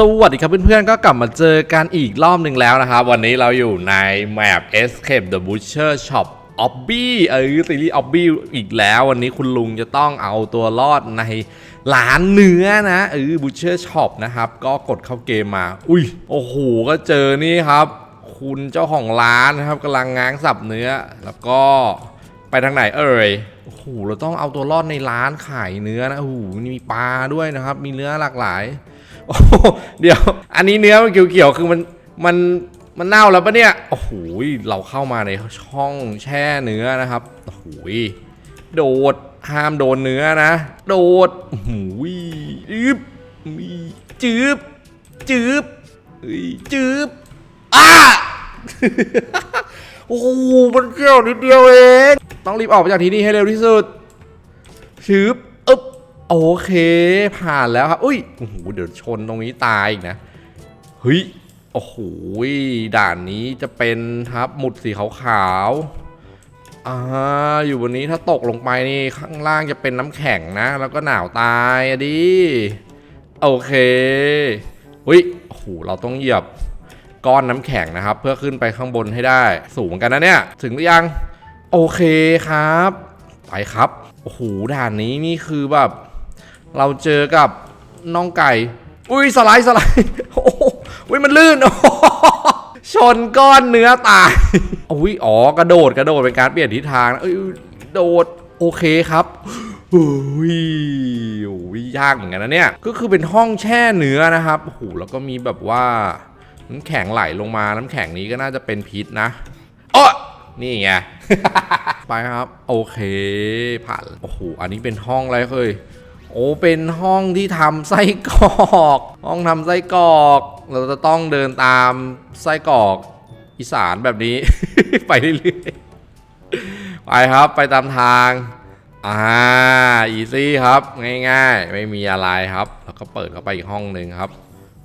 สวัสดีครับเพื่อนๆ ก็กลับมาเจอกันอีกรอบหนึ่งแล้วนะครับ วันนี้เราอยู่ในแมป Escape the Butcher Shop o b b y เออซีรีส์ o b b y อีกแล้ว วันนี้คุณลุงจะต้องเอาตัวรอดในร้านเนื้อนะเออ Butcher Shop นะครับ ก็กดเข้าเกมมา อุ้ย โอ้โห ก็เจอนี่ครับ คุณเจ้าของร้านนะครับกำลังง้างสับเนื้อ แล้วก็ไปทางไหนเอ่ยโอ้โหเราต้องเอาตัวรอดในร้านขายเนื้อนะโอ้โหมีปลาด้วยนะครับ มีเนื้อหลากหลาย โอ้เดี๋ยว อันนี้เนื้อมันเขียวๆ คือมันมันมันเน่าแล้วปะเนี่ย โอ้โหเราเข้ามาในช่องแช่เนื้อนะครับ โอ้โหโดดห้ามโดนเนื้อนะ โดดโอ้โหจืบมีจืบจืบจืบอ้าโอ้โหมันเกี่ยวนิดเดียวเอง ต้องรีบออกไปจากที่นี่ให้เร็วที่สุดชืบ โอเค ผ่านแล้วครับ อุ้ยโอ้โหเดี๋ยวชนตรงนี้ตายอีกนะเฮ้ยโอ้โหด่านนี้จะเป็นทับหมุดสีขาวๆอ่าอยู่บนนี้ถ้าตกลงไปนี่ข้างล่างจะเป็นน้ำแข็งนะ แล้วก็หนาวตายอะดิโอเคเฮ้ยโอ้โหเราต้องเหยียบก้อนน้ำแข็งนะครับ เพื่อขึ้นไปข้างบนให้ได้ สูงเหมือนกันนะเนี่ย ถึงหรือยัง โอเคครับ ไปครับโอ้โหด่านนี้นี่คือแบบ เราเจอกับน้องไก่ อุ้ยสไลด์สไลด์โอ้โหอุ้ยมันลื่นชนก้อนเนื้อตายอุ้ยอ๋อกระโดดกระโดดเป็นการเปลี่ยนทิศทางนะเอ้ยโดดโอเคครับอุ้ยโอ้ยยากเหมือนกันนะเนี่ย ก็คือเป็นห้องแช่เนื้อนะครับโอ้โหแล้วก็มีแบบว่าน้ำแข็งไหลลงมาน้ำแข็งนี้ก็น่าจะเป็นพิษนะอ้อนี่ไงไปครับ โอเคผ่านโอ้โหอันนี้เป็นห้องอะไรเคย อ้เป็นห้องที่ทำไส้กรอก ห้องทำไส้กรอก เราจะต้องเดินตามไส้กรอกอีสานแบบนี้ ไปเรื่อยๆไปครับไปตามทางอ่าอีซี่ครับง่ายๆ ไม่มีอะไรครับ แล้วก็เปิดเข้าไปอีกห้องหนึ่งครับ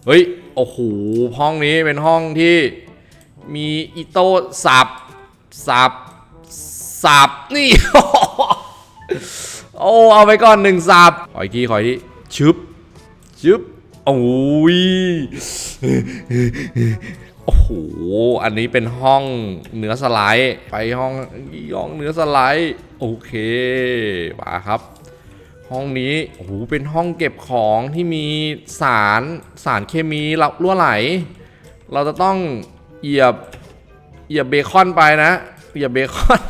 เฮ้ยโอ้โหห้องนี้เป็นห้องที่มีอิโต้สับสับสับนี่ โอ้ เอาไปก่อนหนึ่งสับขออีกทีขออีกทีชึบชึบโอ้ยโอ้โห อันนี้เป็นห้องเนื้อสไลด์ไปห้องห้องเนื้อสไลด์โอเคมาครับ ห้องนี้โอ้โหเป็นห้องเก็บของที่มีสารสารเคมีรับรั่วไหล เราจะต้องเหยียบเหยียบเบคอนไปนะเหยียบเบคอน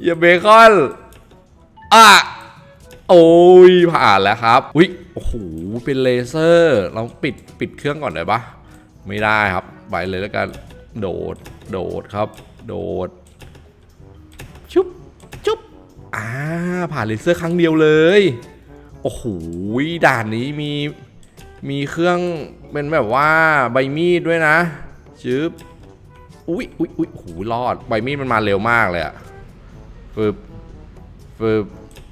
เหยียบเบคอนอะโอ้ยผ่านแล้วครับวิโอ้โหเป็นเลเซอร์เราปิดปิดเครื่องก่อนได้ปะไม่ได้ครับไปเลยแล้วกันโดดโดดครับ โดดชุบชุบอ่าผ่านเลเซอร์ครั้งเดียวเลยโอ้โหด่านนี้มีมีเครื่องเป็นแบบว่าใบมีดด้วยนะชึบอุ้ยอุ้ยอุ้ยโอ้โหรอดใบมีดมันมาเร็วมากเลยอะ ฟึบฟึบ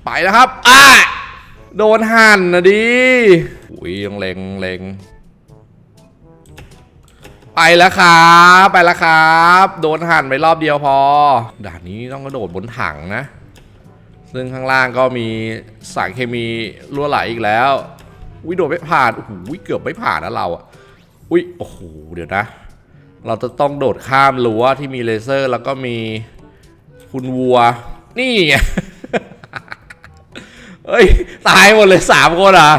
ไปแล้วครับ อะโดนหั่นนะดิอุ้ยยังเล็งเล็งไปแล้วครับ ไปแล้วครับ โดนหั่นไปรอบเดียวพอ ด่านนี้ต้องกระโดดบนถังนะ ซึ่งข้างล่างก็มีสารเคมีรั่วไหลอีกแล้ววิโดดไม่ผ่านโอ้โหเกือบไม่ผ่านนะเราอะอุ้ยโอ้โหเดี๋ยวนะ เราจะต้องโดดข้ามรั้วที่มีเลเซอร์ แล้วก็มีคุณวัว นี่ไงเฮ้ย ตายหมดเลยสามคนอะ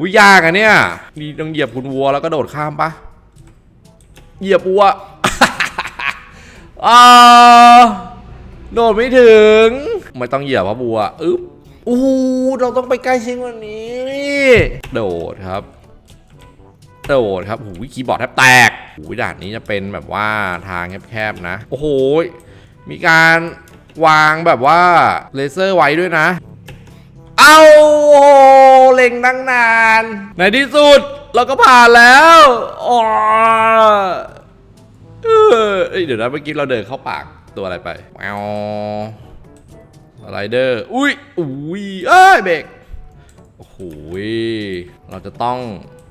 วิยยากอะเนี่ยนี่ต้องเหยียบคุณวัวแล้วก็โดดข้ามปะเหยียบวัวอาโดดไม่ถึง ไม่ต้องเหยียบว่าบัวอึ๊บอู้หูเราต้องไปใกล้ชิดกวันนี้นี่โดดครับ โดดครับหูยคีย์บอร์ดแทบแตกหูยด่านนี้จะเป็นแบบว่าทางแคบๆนะ โอ้โห มีการ วางแบบว่าเลเซอร์ไว้ด้วยนะ เอาโอ้เล็งตั้งนาน ในที่สุด เราก็ผ่านแล้วอ๋อเออเดี๋ยวนะเมื่อกี้เราเดินเข้าปากตัวอะไรไปแมวไรเดอร์ อุ้ย อุ้ย เอ้ยเบรกโอ้โหเราจะต้อง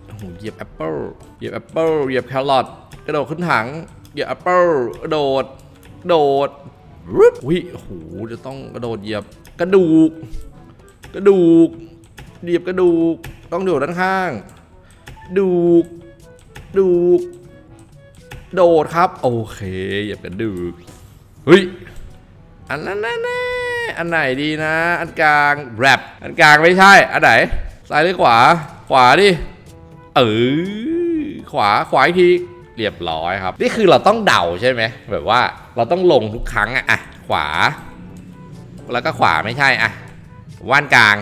โอ้โหเหยียบแอปเปิลเหยียบแอปเปิลเหยียบแครอทกระโดดขึ้นถังเหยียบแอปเปิลกระโดดกระโดด รึบอุ้ยโอ้โหจะต้องกระโดดเหยียบกระดูก กระดูกเหยียบกระดูก ต้องดูด้านข้าง ดูก ดูก โดดครับ โอเคเหยียบกันดูก เฮ้ย อันนั้นแน่ๆอันไหนดีนะ อันกลางแรปอันกลางไม่ใช่ อันไหน ซ้ายหรือขวา ขวาดิ เออ ขวา ขวาอีกที เรียบร้อยครับ นี่คือเราต้องเดาใช่ไหมแบบว่าเราต้องลงทุกครั้งอะอะขวา แล้วก็ขวาไม่ใช่อะว่านกลาง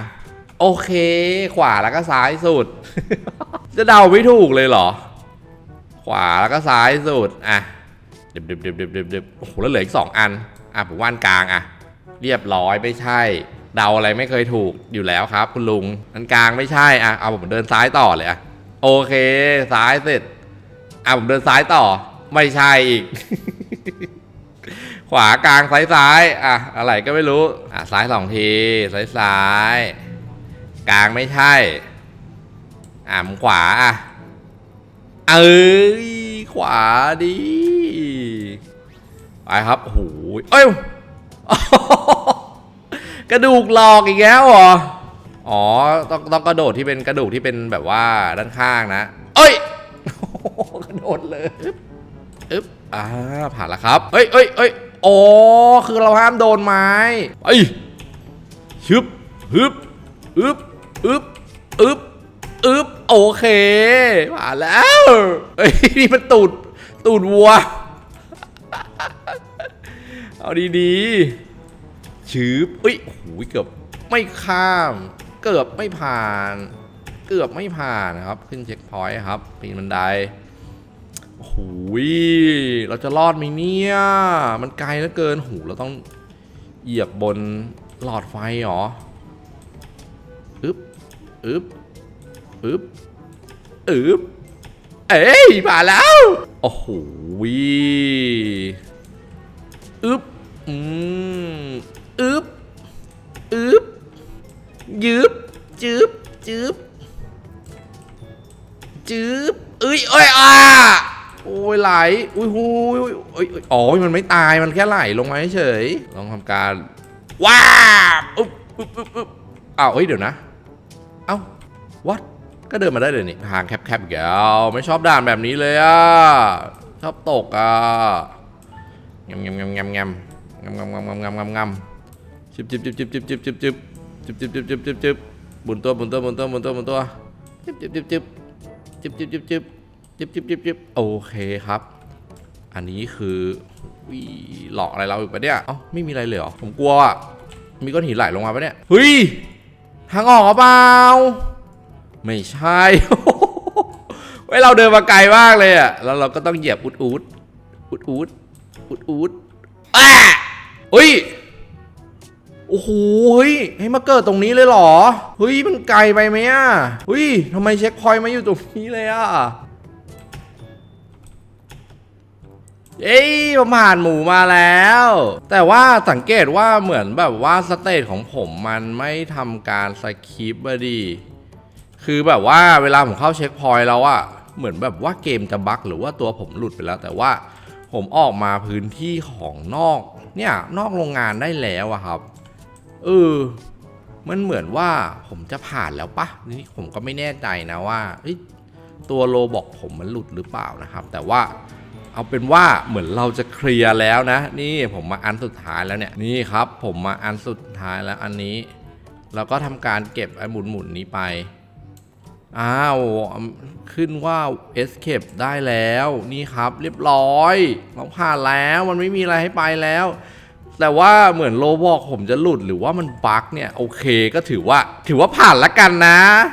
โอเค ขวาแล้วก็ซ้ายสุด จะเดาไม่ถูกเลยเหรอ ขวาแล้วก็ซ้ายสุดอะเด็บเด็บเด็บเด็บเด็บเด็บโอ้โหแล้วเหลืออีกสองอันอะผมว่านกลางอะ เรียบร้อยไม่ใช่ เดาอะไรไม่เคยถูกอยู่แล้วครับ คุณลุงอันกลางไม่ใช่อะเอาผมเดินซ้ายต่อเลยอะโอเค ซ้ายเสร็จ อะผมเดินซ้ายต่อ ไม่ใช่อีก ขวากลางซ้ายซ้ายอะอะไรก็ไม่รู้ อะซ้ายสองทีซ้ายซ้าย กลางไม่ใช่ อะมขวาอะเอ้ยขวาดีไปครับโอ้โหเอ้ยกระดูกหลอกอีกแล้วเหรอ อ๋อ ต้องต้องกระโดดที่เป็นกระดูกที่เป็นแบบว่าด้านข้างนะ เอ้ย ระโดดเลยอึ๊บอ่าผ่านแล้วครับเอ้ยเอ้ยเอ้ยอ๋อคือเราห้ามโดนไม้ไปชึบฮึบอึ๊บอึ๊บอึ๊บอึ๊บโอเคผ่านแล้วเอ้ยนี่มันตูดตูดวัวเอาดีๆชืบอุ้ยโอ้โหเกือบไม่ข้าม เกือบไม่ผ่าน เกือบไม่ผ่านนะครับ ขึ้นเช็คพอยต์ครับปีนบันได โอ้โหเราจะรอดไหมเนี่ย มันไกลเหลือเกินโหูเราต้องเหยียบบนหลอดไฟเหรออึ๊บอึ๊บอึ๊บอึ๊บเอ้ยมาแล้ว โอ้โหอึ๊บอืมอึ๊บอึ๊บยืบจืบจืบจืบเอ้ยเอ้ยอ่าโอ้ยไหลอุ้ยหูยอุ้ยเอ้ยเอ้ยอ๋อมันไม่ตายมันแค่ไหลลงมาเฉยลองทำการว้าอึ๊บอึ๊บอุ๊บอ้าวเฮ้ยเดี๋ยวนะ เอ้าวัดก็เดินมาได้เลยนี่ทางแคบๆอีกวไม่ชอบด่านแบบนี้เลยอะชอบตกอะงำงำงำงำงำงำงำงำงำงำงำงำจิบจิบจิบจิบจิบจิบจิบจิบจิบจิบจิบจิบจิบจิบบุนตัวบุนตัวบุนตัวบุนตัวบุนตัวจิบจิบจิบจิบจิบจิบจิบจิบ จิบจิบจิบจิบโอเคครับ อันนี้คือวิหลอกอะไรเราอีกปะเนี่ยเอ้าไม่มีอะไรเลยเหรอ ผมกลัวอะ มีก้อนหินไหลลงมาปะเนี่ย เฮ้ย ทางออกเปล่า ไม่ใช่เว้ยเราเดินมาไกลมากเลยอะ แล้วเราก็ต้องเหยียบอุดอุดอุดอุดอุดอุดอะอุ้ยโอ้โหเฮ้ยให้มาเกิดตรงนี้เลยเหรอ เฮ้ย มันไกลไปไหมอะเฮ้ยทำไมเช็คพอยต์มาอยู่ตรงนี้เลยอะ เอ้ยผมผ่านหมูมาแล้ว แต่ว่าสังเกตว่าเหมือนแบบว่าสเตจของผมมันไม่ทำการสคิปอะดีคือแบบว่าเวลาผมเข้าเช็คพอยต์แล้วอะเหมือนแบบว่าเกมจะบั๊กหรือว่าตัวผมหลุดไปแล้ว แต่ว่าผมออกมาพื้นที่ของนอก เนี่ยนอกโรงงานได้แล้วอะครับเออมันเหมือนว่าผมจะผ่านแล้วปะนี่ผมก็ไม่แน่ใจนะว่าตัวโลบอกผมมันหลุดหรือเปล่านะครับ แต่ว่า เอาเป็นว่าเหมือนเราจะเคลียร์แล้วนะ นี่ผมมาอันสุดท้ายแล้วเนี่ยนี่ครับ ผมมาอันสุดท้ายแล้วอันนี้ เราก็ทำการเก็บไอ้หมุนหมุนนี้ไปอ้าวขึ้นว่า escape ได้แล้วนี่ครับเรียบร้อยเราผ่านแล้วมันไม่มีอะไรให้ไปแล้ว แต่ว่าเหมือนโลบอกผมจะหลุดหรือว่ามันบั๊กเนี่ยโอเคก็ถือว่าถือว่าผ่านละกันนะ